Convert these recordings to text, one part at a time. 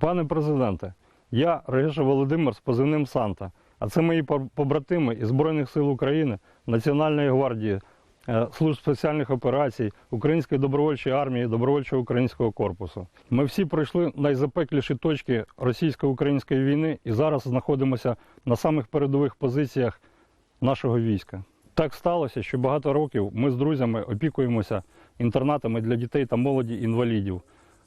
Пане президенте, я Регеша Володимир з позивним Санта, а це мої побратими із Збройних сил України, Національної гвардії, е, служб спеціальних операцій, Української добровольчої армії, добровольчого українського корпусу. Ми всі пройшли найзапекліші точки російсько-української війни і зараз знаходимося на самих передових позиціях нашого війська. Так сталося, що багато років ми з друзями опікуємося інтернатами для дітей та молоді інвалідів,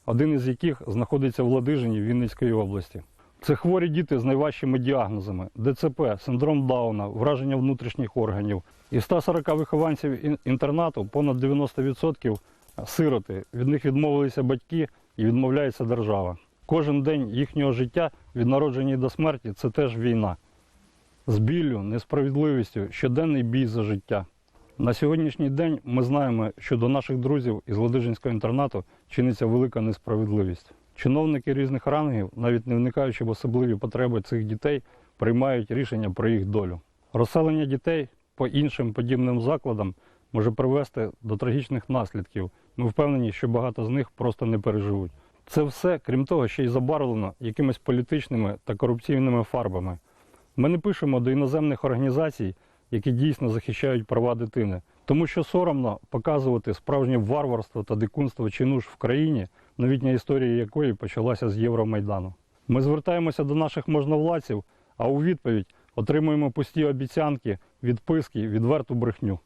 один із яких знаходиться в Ладижині Вінницької області. Це хворі діти з найважчими діагнозами: ДЦП, синдром Дауна, враження внутрішніх органів. Із 140 вихованців інтернату понад 90% сироти. Від них відмовилися батьки і відмовляється держава. Кожен день їхнього життя від народження до смерті це теж війна з біллю, несправедливістю, щоденний бій за життя. На сьогоднішній день ми знаємо, що до наших друзів із Ладижинського інтернату чиниться велика несправедливість. Чиновники різних рангів, навіть не вникаючи в особливі потреби цих дітей, приймають рішення про їх долю. Розселення дітей по іншим подібним закладам може привести до трагічних наслідків. Ми впевнені, що багато з них просто не переживуть. Це все, крім того, ще й забарвлено якимись політичними та корупційними фарбами. Ми не пишемо до іноземних організацій, які дійсно захищають права дитини, тому що соромно показувати справжнє варварство та дикунство чинуш в країні, новітня історія якої почалася з Євромайдану. Ми звертаємося до наших можновладців, а у відповідь отримуємо пусті обіцянки, відписки, відверту брехню.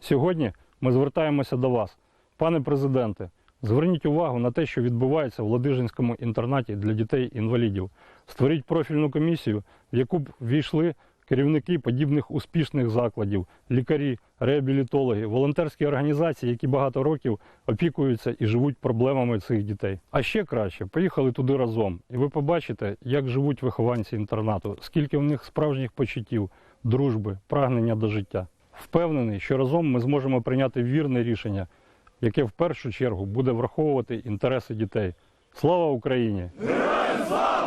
Сьогодні ми звертаємося до вас, пане президенте. Зверніть увагу на те, що відбувається в Ладижинському інтернаті для дітей-інвалідів. Створіть профільну комісію, в яку б війшли керівники подібних успішних закладів, лікарі, реабілітологи, волонтерські організації, які багато років опікуються і живуть проблемами цих дітей. А ще краще, поїхали туди разом, і ви побачите, як живуть вихованці інтернату, скільки в них справжніх почуттів, дружби, прагнення до життя. Впевнений, що разом ми зможемо прийняти вірне рішення, яке в першу чергу буде враховувати інтереси дітей. Слава Україні! Героям слава!